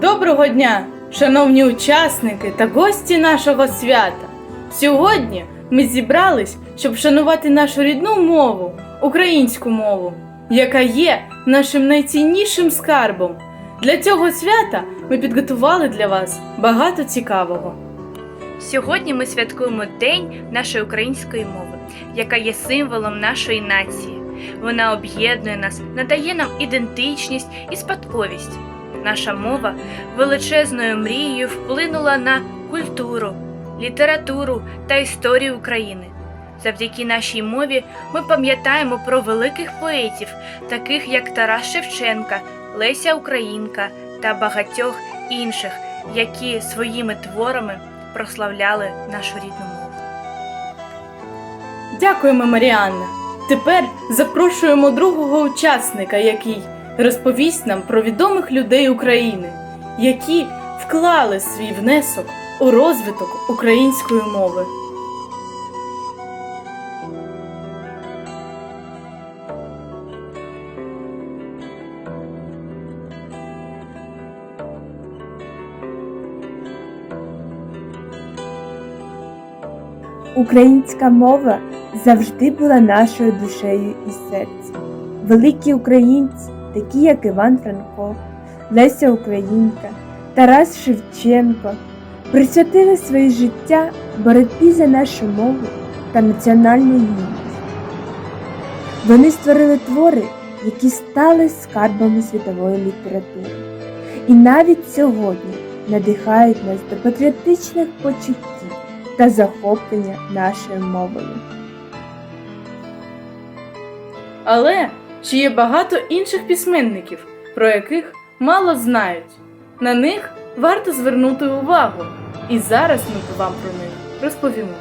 Доброго дня, шановні учасники та гості нашого свята. Сьогодні ми зібрались, щоб вшанувати нашу рідну мову, українську мову, яка є нашим найціннішим скарбом. Для цього свята ми підготували для вас багато цікавого. Сьогодні ми святкуємо День нашої української мови, яка є символом нашої нації. Вона об'єднує нас, надає нам ідентичність і спадковість. Наша мова величезною мрією вплинула на культуру, літературу та історію України. Завдяки нашій мові ми пам'ятаємо про великих поетів, таких як Тарас Шевченка, Леся Українка та багатьох інших, які своїми творами прославляли нашу рідну мову. Дякуємо, Маріанна. Тепер запрошуємо другого учасника, який розповість нам про відомих людей України, які вклали свій внесок у розвиток української мови. Українська мова завжди була нашою душею і серцем. Великі українці, такі як Іван Франко, Леся Українка, Тарас Шевченко, присвятили своє життя боротьбі за нашу мову та національну гідність. Вони створили твори, які стали скарбами світової літератури, і навіть сьогодні надихають нас до патріотичних почуттів та захоплення нашою мовою. Але ще є багато інших письменників, про яких мало знають. На них варто звернути увагу, і зараз ми вам про них розповімо.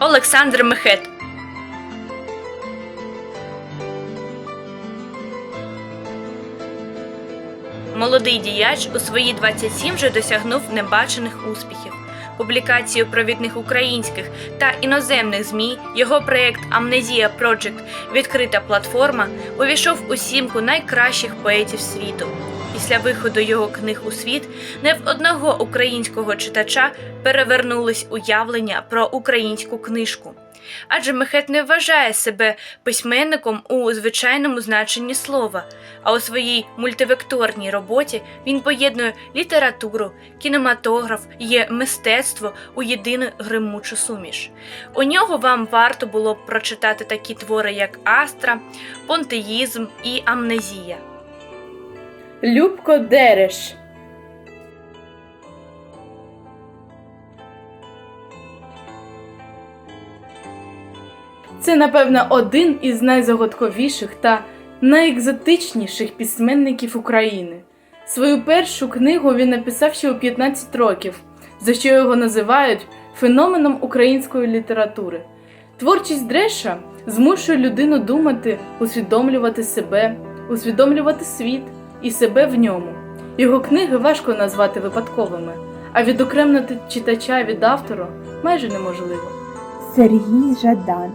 Олександр Мехет Молодий діяч у свої 27 вже досягнув небачених успіхів. Публікацію провідних українських та іноземних ЗМІ його проєкт Амнезія Project відкрита платформа увійшов у сімку найкращих поетів світу. Після виходу його книг у світ не в одного українського читача перевернулись уявлення про українську книжку. Адже Мехет не вважає себе письменником у звичайному значенні слова, а у своїй мультивекторній роботі він поєднує літературу, кінематограф і мистецтво у єдину гримучу суміш. У нього вам варто було б прочитати такі твори, як Астра, Понтеїзм і Амнезія. Любко Дереш. Це, напевно, один із найзагадковіших та найекзотичніших письменників України. Свою першу книгу він написав ще у 15 років, за що його називають феноменом української літератури. Творчість Дреша змушує людину думати, усвідомлювати себе, усвідомлювати світ і себе в ньому. Його книги важко назвати випадковими, а відокремити читача від автора майже неможливо. Сергій Жадан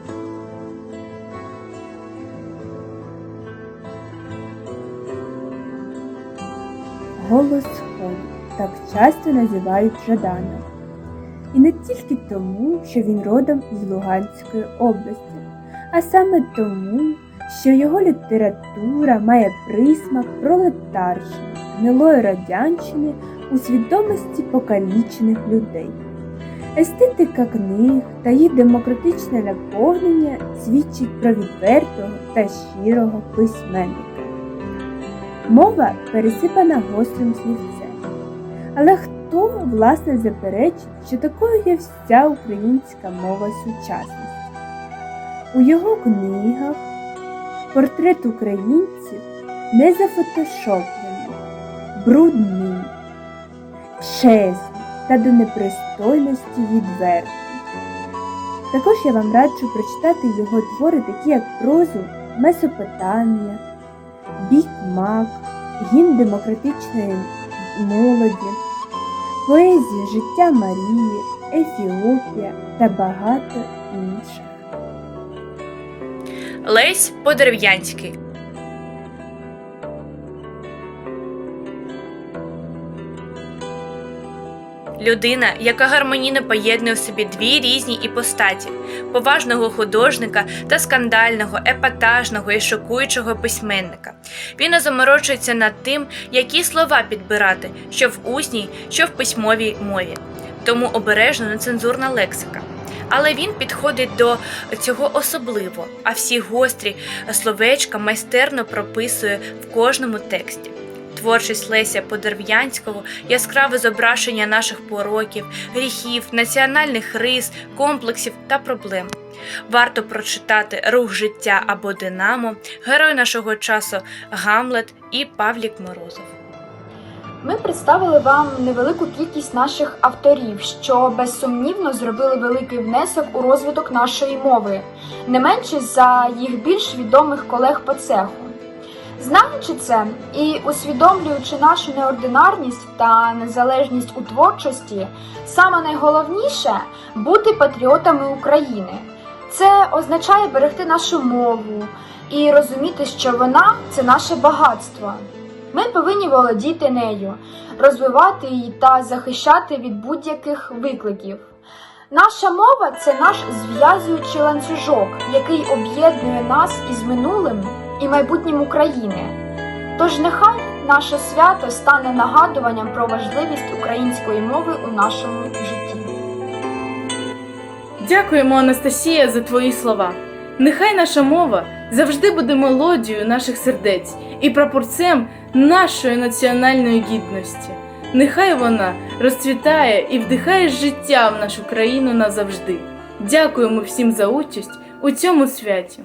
Голос Сходу так часто називають Жаданом. І не тільки тому, що він родом із Луганської області, а саме тому, що його література має присмак пролетарщини, гнилої радянщини у свідомості покалічених людей. Естетика книг та їх демократичне наповнення свідчить про відвертого та щирого письменника. Мова пересипана гострим слівцем. Але хто, власне, заперечить, що такою є вся українська мова сучасності? У його книгах портрет українців не зафотошоплений, брудний, чесний та до непристойності відвертий. Також я вам раджу прочитати його твори, такі як прозу Месопотамія, Бік Мак, гімн демократичної молоді, поезію Життя Марії, Ефіопія та багато інших. Лесь Подерев'янський людина, яка гармонійно поєднує в собі дві різні іпостаті поважного художника та скандального, епатажного і шокуючого письменника. Він не заморочується над тим, які слова підбирати, що в усній, що в письмовій мові. Тому обережно нецензурна лексика. Але він підходить до цього особливо, а всі гострі словечка майстерно прописує в кожному тексті. Творчість Леся Подерв'янського яскраве зображення наших пороків, гріхів, національних рис, комплексів та проблем. Варто прочитати Рух життя або Динамо, герой нашого часу Гамлет і Павлік Морозов. Ми представили вам невелику кількість наших авторів, що безсумнівно зробили великий внесок у розвиток нашої мови, не менше за їх більш відомих колег по цеху. Знаючи це і усвідомлюючи нашу неординарність та незалежність у творчості, саме найголовніше бути патріотами України. Це означає берегти нашу мову і розуміти, що вона це наше багатство. Ми повинні володіти нею, розвивати її та захищати від будь-яких викликів. Наша мова це наш зв'язуючий ланцюжок, який об'єднує нас із минулим і майбутнім України. Тож нехай наше свято стане нагадуванням про важливість української мови у нашому житті. Дякуємо, Анастасія, за твої слова. Нехай наша мова завжди буде мелодією наших сердець і прапорцем нашої національної гідності. Нехай вона розцвітає і вдихає життя в нашу країну назавжди. Дякуємо всім за участь у цьому святі.